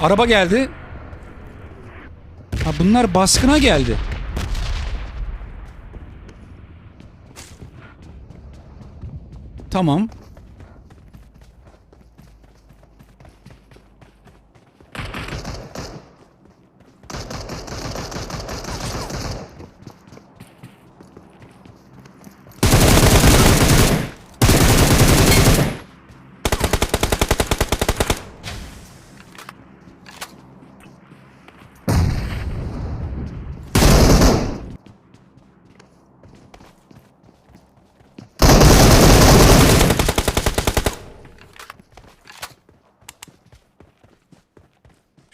Araba geldi. Ha bunlar baskına geldi. Tamam.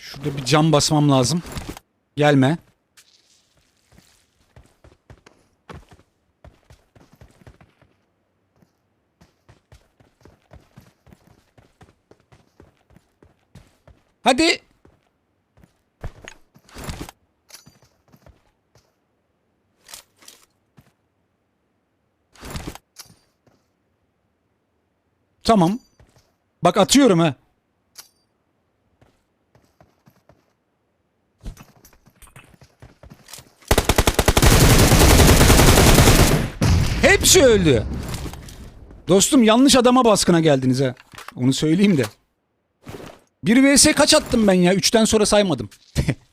Şurada bir cam basmam lazım. Gelme. Hadi. Tamam. Bak atıyorum ha. Hepsi öldü. Dostum yanlış adama baskına geldiniz ha. Onu söyleyeyim de. Bir vs kaç attım ben ya? Üçten sonra saymadım.